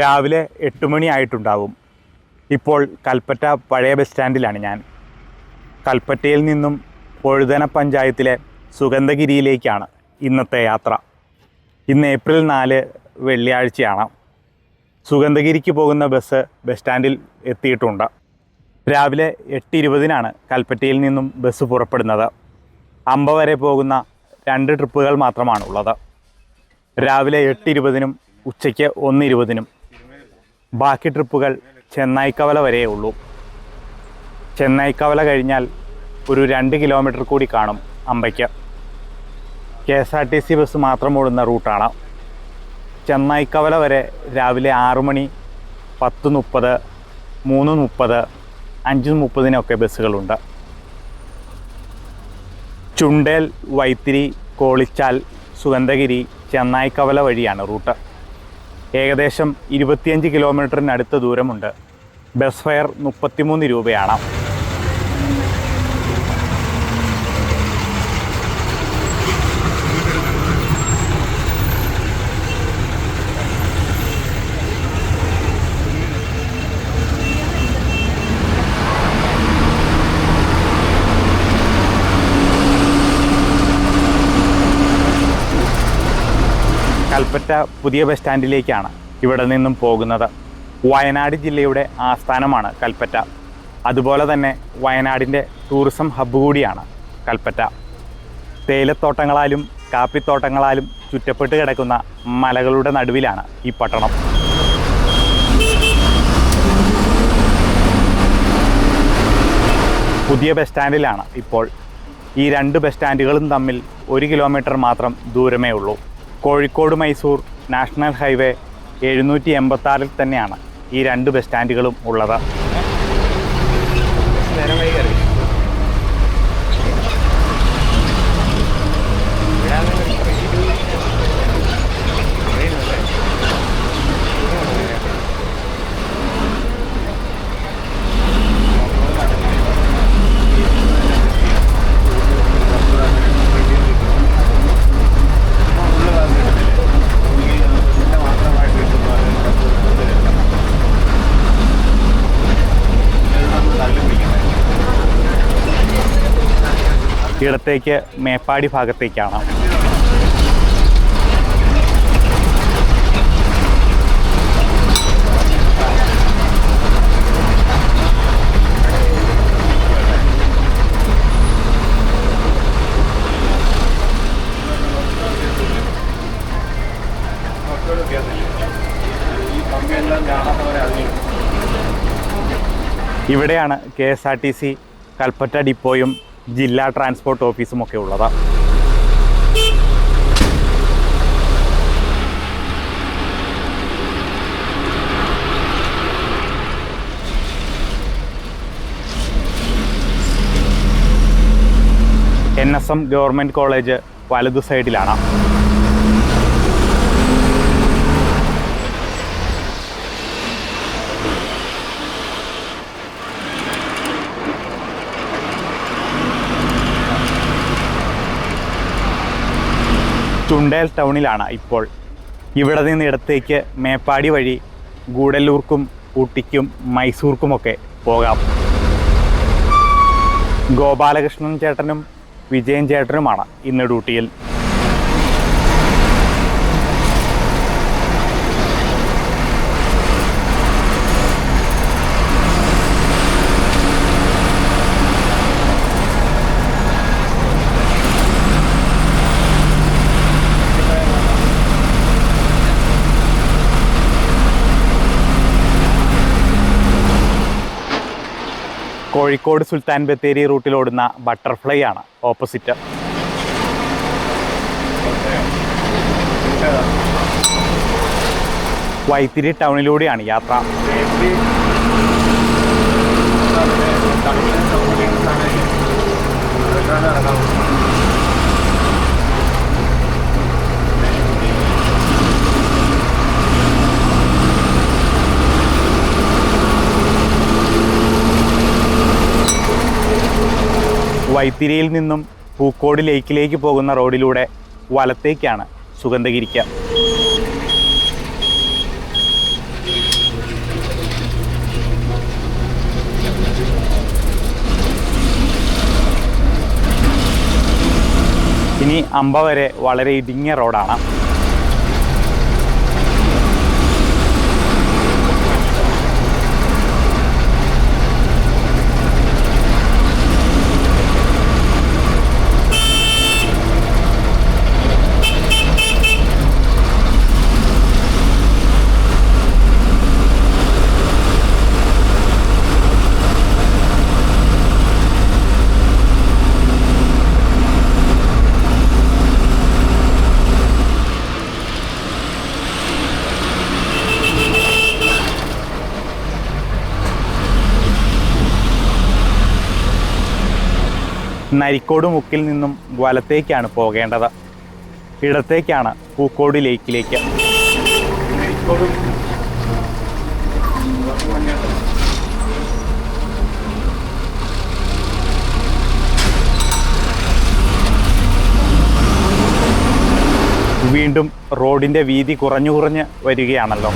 രാവിലെ എട്ട് മണി ആയിട്ടുണ്ടാവും. ഇപ്പോൾ കൽപ്പറ്റ പഴയ ബസ് സ്റ്റാൻഡിലാണ് ഞാൻ. കൽപ്പറ്റയിൽ നിന്നും പൊഴുതന പഞ്ചായത്തിലെ സുഗന്ധഗിരിയിലേക്കാണ് ഇന്നത്തെ യാത്ര. ഇന്ന് ഏപ്രിൽ നാല് വെള്ളിയാഴ്ചയാണ്. സുഗന്ധഗിരിക്ക് പോകുന്ന ബസ് ബസ് സ്റ്റാൻഡിൽ എത്തിയിട്ടുണ്ട്. രാവിലെ എട്ട് ഇരുപതിനാണ് കൽപ്പറ്റയിൽ നിന്നും ബസ് പുറപ്പെടുന്നത്. അമ്പ വരെ പോകുന്ന രണ്ട് ട്രിപ്പുകൾ മാത്രമാണുള്ളത്. രാവിലെ എട്ട് ഇരുപതിനും ഉച്ചയ്ക്ക് ഒന്ന് ഇരുപതിനും ബാക്കി ട്രിപ്പുകൾ ചെന്നൈക്കവല വരെയേ ഉള്ളൂ. ചെന്നൈക്കവല കഴിഞ്ഞാൽ ഒരു രണ്ട് കിലോമീറ്റർ കൂടി കാണും അമ്പയ്ക്ക്. K S R T C bus മാത്രം ഓടുന്ന റൂട്ടാണ്. ചെന്നൈക്കവല വരെ രാവിലെ ആറു മണി പത്ത് മുപ്പത് മൂന്ന് മുപ്പത് അഞ്ച് മുപ്പതിനൊക്കെ ബസ്സുകളുണ്ട്. ചുണ്ടേൽ വൈത്തിരി കോളിച്ചാൽ സുഗന്ധഗിരി ചെന്നായിക്കവല വഴിയാണ് റൂട്ട്. ഏകദേശം ഇരുപത്തിയഞ്ച് കിലോമീറ്ററിനടുത്ത് ദൂരമുണ്ട്. ബസ് ഫെയർ മുപ്പത്തിമൂന്ന് രൂപയാണ്. കൽപ്പറ്റ പുതിയ ബസ് സ്റ്റാൻഡിലേക്കാണ് ഇവിടെ നിന്നും പോകുന്നത്. വയനാട് ജില്ലയുടെ ആസ്ഥാനമാണ് കൽപ്പറ്റ. അതുപോലെ തന്നെ വയനാടിന്റെ ടൂറിസം ഹബ്ബ് കൂടിയാണ് കൽപ്പറ്റ. തേയിലത്തോട്ടങ്ങളാലും കാപ്പിത്തോട്ടങ്ങളാലും ചുറ്റപ്പെട്ട് കിടക്കുന്ന മലകളുടെ നടുവിലാണ് ഈ പട്ടണം. പുതിയ ബസ് സ്റ്റാൻഡിലാണ് ഇപ്പോൾ. ഈ രണ്ട് ബസ് സ്റ്റാൻഡുകളും തമ്മിൽ ഒരു കിലോമീറ്റർ മാത്രം ദൂരമേ ഉള്ളൂ. കോഴിക്കോട് മൈസൂർ നാഷണൽ ഹൈവേ എഴുന്നൂറ്റി എൺപത്താറിൽ തന്നെയാണ് ഈ രണ്ട് ബസ് സ്റ്റാൻഡുകളും ഉള്ളത്. ഇടത്തേക്ക് മേപ്പാടി ഭാഗത്തേക്കാണ്. ഇവിടെയാണ് K S R T C Kalpetta ഡിപ്പോയും ജില്ലാ ട്രാൻസ്പോർട്ട് ഓഫീസും ഒക്കെ ഉള്ളതാണ് N S M government college വലതു സൈഡിലാണ്. ചുണ്ടേൽ ടൗണിലാണ് ഇപ്പോൾ. ഇവിടെ നിന്ന് ഇടത്തേക്ക് മേപ്പാടി വഴി ഗൂഡല്ലൂർക്കും ഊട്ടിക്കും മൈസൂർക്കുമൊക്കെ പോകാം. ഗോപാലകൃഷ്ണൻ ചേട്ടനും വിജയൻ ചേട്ടനുമാണ് ഇന്ന് ഡ്യൂട്ടിയിൽ. കോഴിക്കോട് സുൽത്താൻ ബത്തേരി റൂട്ടിലോടുന്ന ബട്ടർഫ്ലൈ ആണ് ഓപ്പോസിറ്റ്. വൈത്തിരി ടൗണിലൂടെയാണ് യാത്ര. വൈത്തിരിയിൽ നിന്നും പൂക്കോട് ലേക്കിലേക്ക് പോകുന്ന റോഡിലൂടെ വലത്തേക്കാണ് സുഗന്ധഗിരിക്ക. ഇനി അമ്പ വരെ വളരെ ഇടുങ്ങിയ റോഡാണ്. നരിക്കോട് മുക്കിൽ നിന്നും വലത്തേക്കാണ് പോകേണ്ടത്. ഇടത്തേക്കാണ് പൂക്കോട് ലേക്കിലേക്ക്. വീണ്ടും റോഡിന്റെ വീതി കുറഞ്ഞു കുറഞ്ഞ് വരികയാണല്ലോ.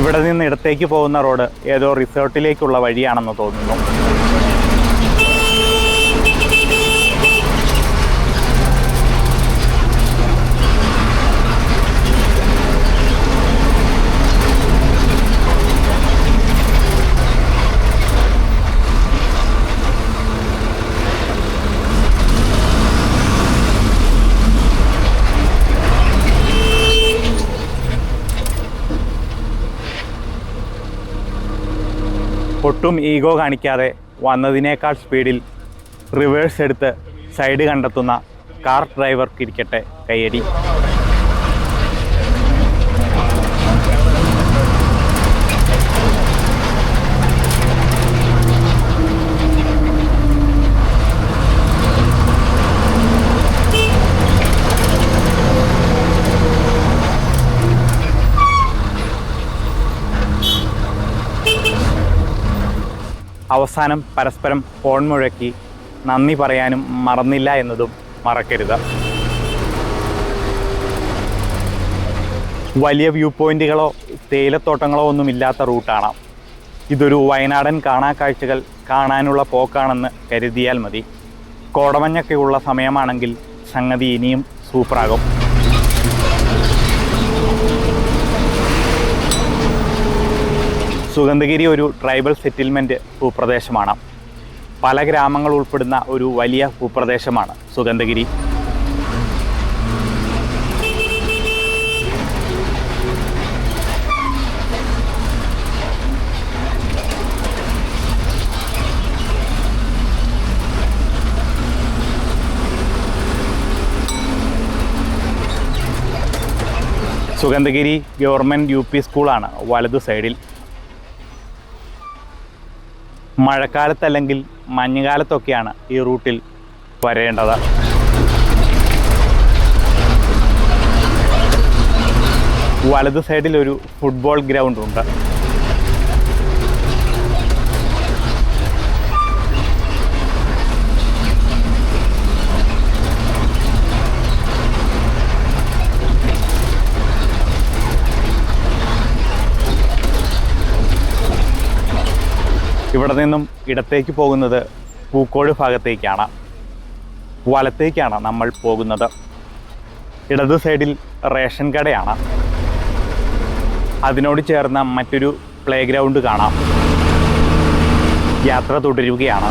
ഇവിടെ നിന്ന് ഇടത്തേക്ക് പോകുന്ന റോഡ് ഏതോ റിസോർട്ടിലേക്കുള്ള വഴിയാണെന്ന് തോന്നുന്നു. ഒട്ടും ഈഗോ കാണിക്കാതെ വന്നതിനേക്കാൾ സ്പീഡിൽ റിവേഴ്സ് എടുത്ത് സൈഡ് കണ്ടെത്തുന്ന കാർ ഡ്രൈവർക്കിരിക്കട്ടെ കയ്യടി. അവസാനം പരസ്പരം ഫോൺ മുഴക്കി നന്ദി പറയാനും മറന്നില്ല എന്നതും മറക്കരുത്. വലിയ വ്യൂ പോയിന്റുകളോ തേയിലത്തോട്ടങ്ങളോ ഒന്നും ഇല്ലാത്ത റൂട്ടാണ്. ഇതൊരു വയനാടൻ കാണാ കാഴ്ചകൾ കാണാനുള്ള പോക്കാണെന്ന് കരുതിയാൽ മതി. കോടമഞ്ഞൊക്കെ ഉള്ള സമയമാണെങ്കിൽ സംഗതി ഇനിയും സൂപ്പറാകും. സുഗന്ധഗിരി ഒരു ട്രൈബൽ സെറ്റിൽമെന്റ് ഭൂപ്രദേശമാണ്. പല ഗ്രാമങ്ങൾ ഉൾപ്പെടുന്ന ഒരു വലിയ ഭൂപ്രദേശമാണ് Sugandhagiri. Sugandhagiri government U P സ്കൂളാണ് വലതു സൈഡിൽ. മഴക്കാലത്തല്ലെങ്കിൽ മഞ്ഞുകാലത്തൊക്കെയാണ് ഈ റൂട്ടിൽ വരേണ്ടത്. വലത് ഒരു ഫുട്ബോൾ ഗ്രൗണ്ട് ഇവിടെ നിന്നും ഇടത്തേക്ക് പോകുന്നത് പൂക്കോട് ഭാഗത്തേക്കാണ്. വലത്തേക്കാണ് നമ്മൾ പോകുന്നത്. ഇടത് സൈഡിൽ റേഷൻ കടയാണ്. അതിനോട് ചേർന്ന മറ്റൊരു പ്ലേ ഗ്രൗണ്ട് കാണാം. യാത്ര തുടരുകയാണ്.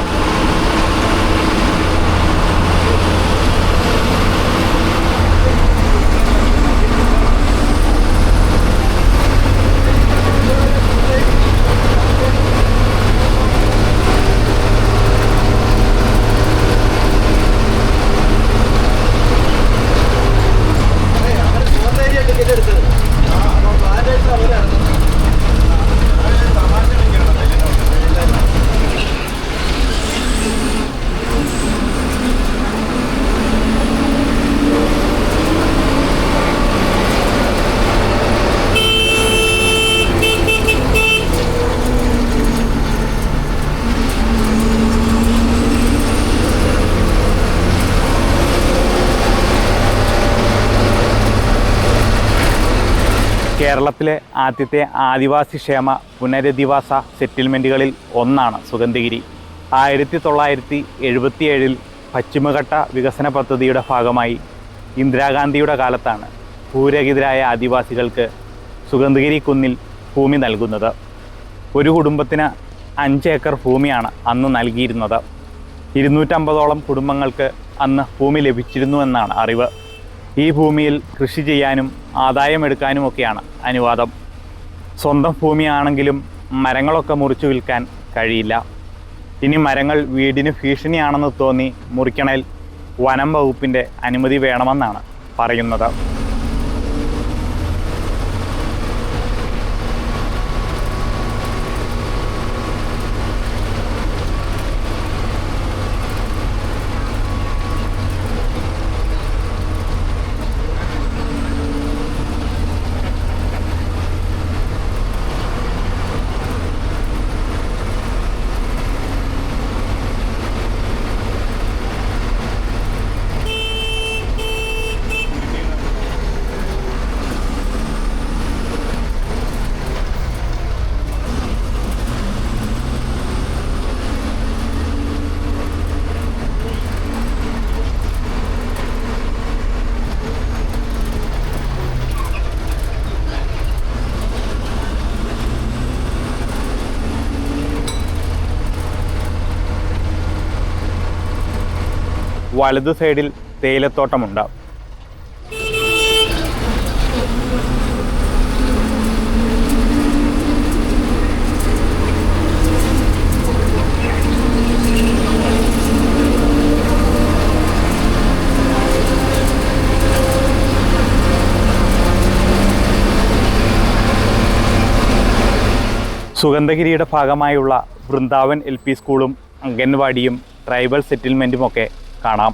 കേരളത്തിലെ ആദ്യത്തെ ആദിവാസി ക്ഷേമ പുനരധിവാസ സെറ്റിൽമെന്റുകളിൽ ഒന്നാണ് സുഗന്ധഗിരി. ആയിരത്തി തൊള്ളായിരത്തി എഴുപത്തിയേഴിൽ പശ്ചിമഘട്ട വികസന പദ്ധതിയുടെ ഭാഗമായി ഇന്ദിരാഗാന്ധിയുടെ കാലത്താണ് ഭൂരഹിതരായ ആദിവാസികൾക്ക് സുഗന്ധഗിരി കുന്നിൽ ഭൂമി നൽകുന്നത്. ഒരു കുടുംബത്തിന് അഞ്ച് ഏക്കർ ഭൂമിയാണ് അന്ന് നൽകിയിരുന്നത്. ഇരുന്നൂറ്റമ്പതോളം കുടുംബങ്ങൾക്ക് അന്ന് ഭൂമി ലഭിച്ചിരുന്നു എന്നാണ് അറിവ്. ഈ ഭൂമിയിൽ കൃഷി ചെയ്യാനും ആദായമെടുക്കാനുമൊക്കെയാണ് അനുവാദം. സ്വന്തം ഭൂമിയാണെങ്കിലും മരങ്ങളൊക്കെ മുറിച്ചു വിൽക്കാൻ കഴിയില്ല. ഇനി മരങ്ങൾ വീടിന് ഭീഷണിയാണെന്ന് തോന്നി മുറിക്കണേൽ വനം വകുപ്പിന്റെ അനുമതി വേണമെന്നാണ് പറയുന്നത്. വലതു സൈഡിൽ തേയിലത്തോട്ടമുണ്ട്. സുഗന്ധഗിരിയുടെ ഭാഗമായുള്ള വൃന്ദാവൻ എൽ പി സ്കൂളും അംഗൻവാടിയും ട്രൈബൽ സെറ്റിൽമെന്റുമൊക്കെ കാണാം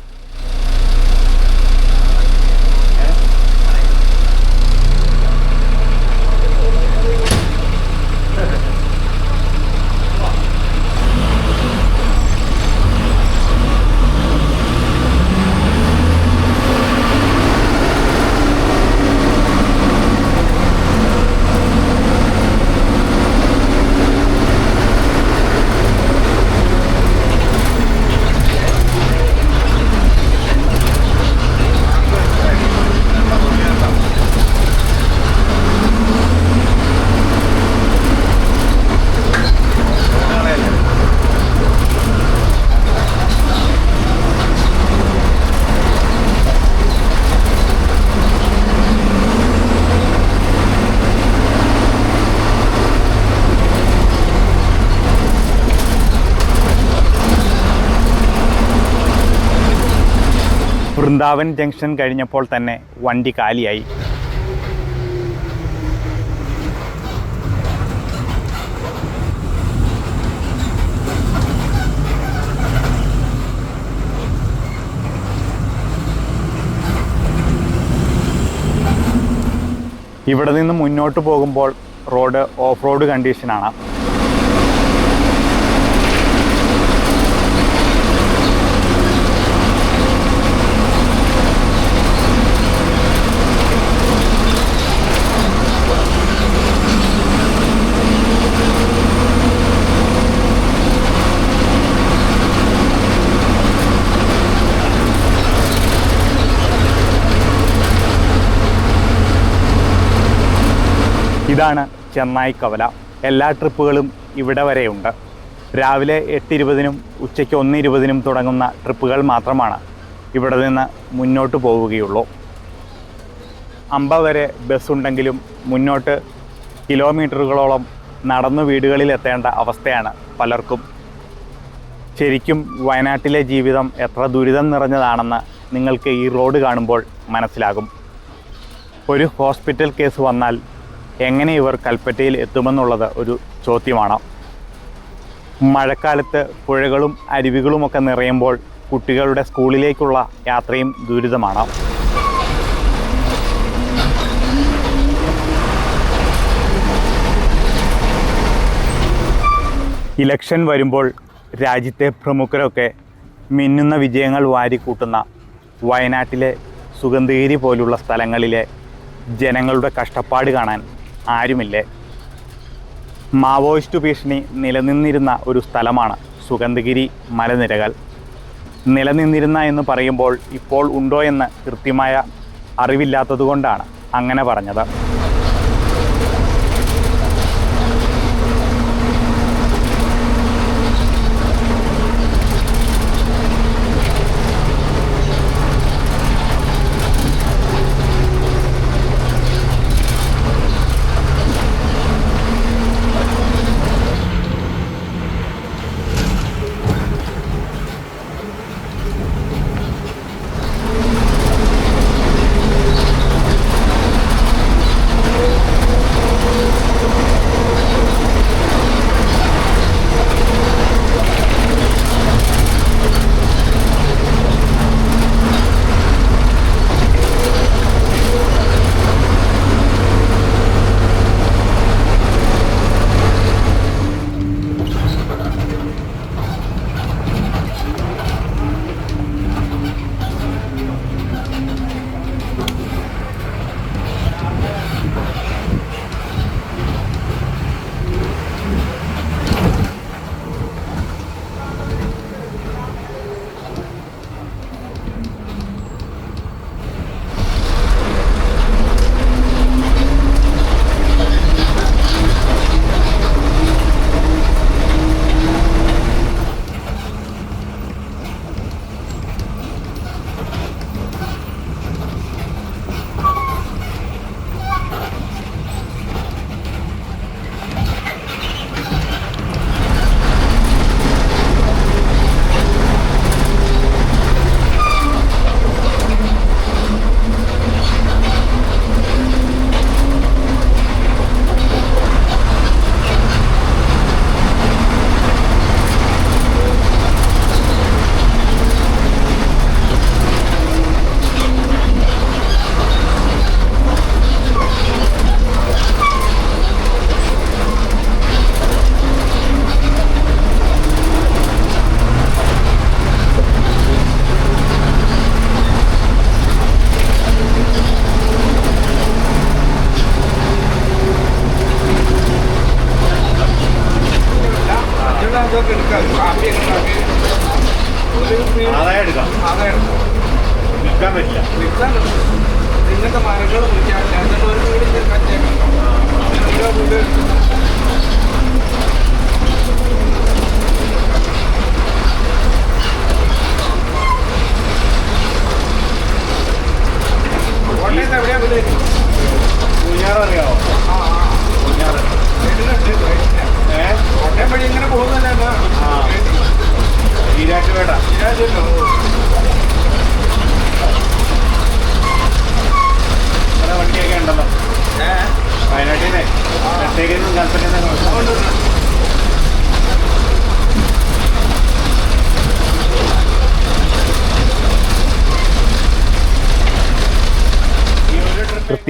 വൃന്ദാവൻ ജംഗ്ഷൻ കഴിഞ്ഞപ്പോൾ തന്നെ വണ്ടി കാലിയായി. ഇവിടെ നിന്ന് മുന്നോട്ട് പോകുമ്പോൾ റോഡ് ഓഫ് റോഡ് കണ്ടീഷനാണ് ഇതാണ് ചെന്നൈ കവല. എല്ലാ ട്രിപ്പുകളും ഇവിടെ വരെയുണ്ട്. രാവിലെ എട്ട് ഇരുപതിനും ഉച്ചയ്ക്ക് ഒന്ന് ഇരുപതിനും തുടങ്ങുന്ന ട്രിപ്പുകൾ മാത്രമാണ് ഇവിടെ നിന്ന് മുന്നോട്ട് പോവുകയുള്ളൂ. അമ്പ വരെ ബസ്സുണ്ടെങ്കിലും മുന്നോട്ട് കിലോമീറ്ററുകളോളം നടന്നു വീടുകളിൽ എത്തേണ്ട അവസ്ഥയാണ് പലർക്കും. ശരിക്കും വയനാട്ടിലെ ജീവിതം എത്ര ദുരിതം നിറഞ്ഞതാണെന്ന് നിങ്ങൾക്ക് ഈ റോഡ് കാണുമ്പോൾ മനസ്സിലാകും. ഒരു ഹോസ്പിറ്റൽ കേസ് വന്നാൽ എങ്ങനെ ഇവർ കൽപ്പറ്റയിൽ എത്തുമെന്നുള്ളത് ഒരു ചോദ്യമാണ്. മഴക്കാലത്ത് പുഴകളും അരുവികളുമൊക്കെ നിറയുമ്പോൾ കുട്ടികളുടെ സ്കൂളിലേക്കുള്ള യാത്രയും ദുരിതമാണ്. ഇലക്ഷൻ വരുമ്പോൾ രാജ്യത്തെ പ്രമുഖരൊക്കെ മിന്നുന്ന വിജയങ്ങൾ വാരിക്കൂട്ടുന്ന വയനാട്ടിലെ സുഗന്ധഗിരി പോലുള്ള സ്ഥലങ്ങളിലെ ജനങ്ങളുടെ കഷ്ടപ്പാട് കാണാൻ ആരുമില്ലേ? മാവോയിസ്റ്റ് ഭീഷണി നിലനിന്നിരുന്ന ഒരു സ്ഥലമാണ് സുഗന്ധഗിരി മലനിരകൾ. നിലനിന്നിരുന്ന എന്ന് പറയുമ്പോൾ ഇപ്പോൾ ഉണ്ടോ എന്ന് കൃത്യമായ അറിവില്ലാത്തതുകൊണ്ടാണ് അങ്ങനെ പറഞ്ഞത്.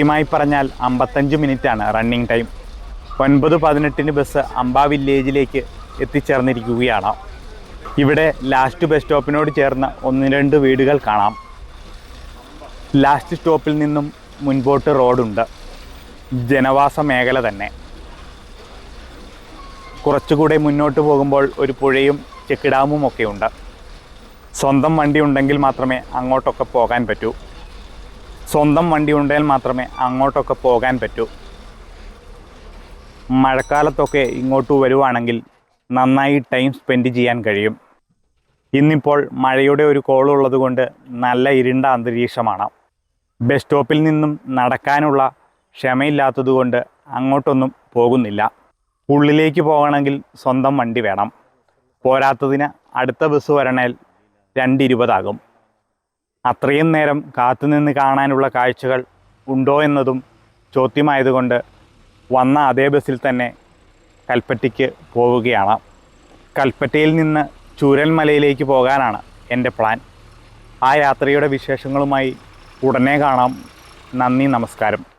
കൃത്യമായി പറഞ്ഞാൽ അമ്പത്തഞ്ച് മിനിറ്റാണ് റണ്ണിങ് ടൈം ഒൻപത് പതിനെട്ടിന് ബസ് അമ്പ വില്ലേജിലേക്ക് എത്തിച്ചേർന്നിരിക്കുകയാണ്. ഇവിടെ ലാസ്റ്റ് ബസ് സ്റ്റോപ്പിനോട് ചേർന്ന് ഒന്ന് രണ്ട് വീടുകൾ കാണാം. ലാസ്റ്റ് സ്റ്റോപ്പിൽ നിന്നും മുൻപോട്ട് റോഡുണ്ട് ജനവാസ മേഖല തന്നെ. കുറച്ചുകൂടെ മുന്നോട്ട് പോകുമ്പോൾ ഒരു പുഴയും ചെക്ക് ഡാമും ഒക്കെ ഉണ്ട്. സ്വന്തം വണ്ടി ഉണ്ടെങ്കിൽ മാത്രമേ അങ്ങോട്ടൊക്കെ പോകാൻ പറ്റൂ. സ്വന്തം വണ്ടി ഉണ്ടെങ്കിൽ മാത്രമേ അങ്ങോട്ടൊക്കെ പോകാൻ പറ്റൂ. മഴക്കാലത്തൊക്കെ ഇങ്ങോട്ട് വരുവാണെങ്കിൽ നന്നായി ടൈം സ്പെൻഡ് ചെയ്യാൻ കഴിയും. ഇന്നിപ്പോൾ മഴയുടെ ഒരു കോളുള്ളത് കൊണ്ട് നല്ല ഇരുണ്ട അന്തരീക്ഷമാണ്. ബസ് സ്റ്റോപ്പിൽ നിന്നും നടക്കാനുള്ള ക്ഷമയില്ലാത്തതുകൊണ്ട് അങ്ങോട്ടൊന്നും പോകുന്നില്ല. ഉള്ളിലേക്ക് പോകണമെങ്കിൽ സ്വന്തം വണ്ടി വേണം. പോരാത്തതിന് അടുത്ത ബസ് വരണേൽ രണ്ടിരുപതാകും അത്രയും നേരം കാത്തുനിന്ന് കാണാനുള്ള കാഴ്ചകൾ ഉണ്ടോ എന്നതും ചോദ്യമായതുകൊണ്ട് വന്ന അതേ ബസ്സിൽ തന്നെ കൽപ്പറ്റയ്ക്ക് പോവുകയാണ്. കൽപ്പറ്റയിൽ നിന്ന് ചൂരൽമലയിലേക്ക് പോകാനാണ് എന്റെ പ്ലാൻ. ആ യാത്രയുടെ വിശേഷങ്ങളുമായി ഉടനെ കാണാം. നന്ദി നമസ്കാരം.